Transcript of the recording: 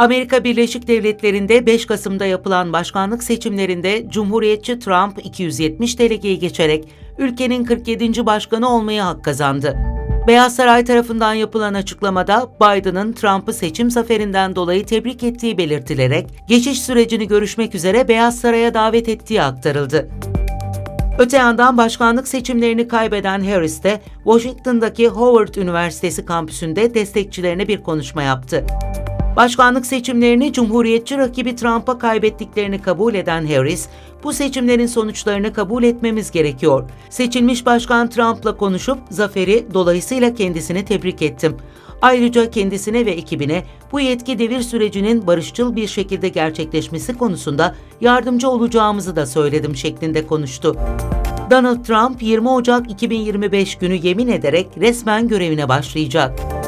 Amerika Birleşik Devletleri'nde 5 Kasım'da yapılan başkanlık seçimlerinde Cumhuriyetçi Trump 270 delegeyi geçerek ülkenin 47. başkanı olmaya hak kazandı. Beyaz Saray tarafından yapılan açıklamada Biden'ın Trump'ı seçim zaferinden dolayı tebrik ettiği belirtilerek geçiş sürecini görüşmek üzere Beyaz Saray'a davet ettiği aktarıldı. Öte yandan başkanlık seçimlerini kaybeden Harris de Washington'daki Howard Üniversitesi kampüsünde destekçilerine bir konuşma yaptı. Başkanlık seçimlerini Cumhuriyetçi rakibi Trump'a kaybettiklerini kabul eden Harris, bu seçimlerin sonuçlarını kabul etmemiz gerekiyor. Seçilmiş Başkan Trump'la konuşup zaferi dolayısıyla kendisini tebrik ettim. Ayrıca kendisine ve ekibine bu yetki devir sürecinin barışçıl bir şekilde gerçekleşmesi konusunda yardımcı olacağımızı da söyledim şeklinde konuştu. Donald Trump 20 Ocak 2025 günü yemin ederek resmen görevine başlayacak.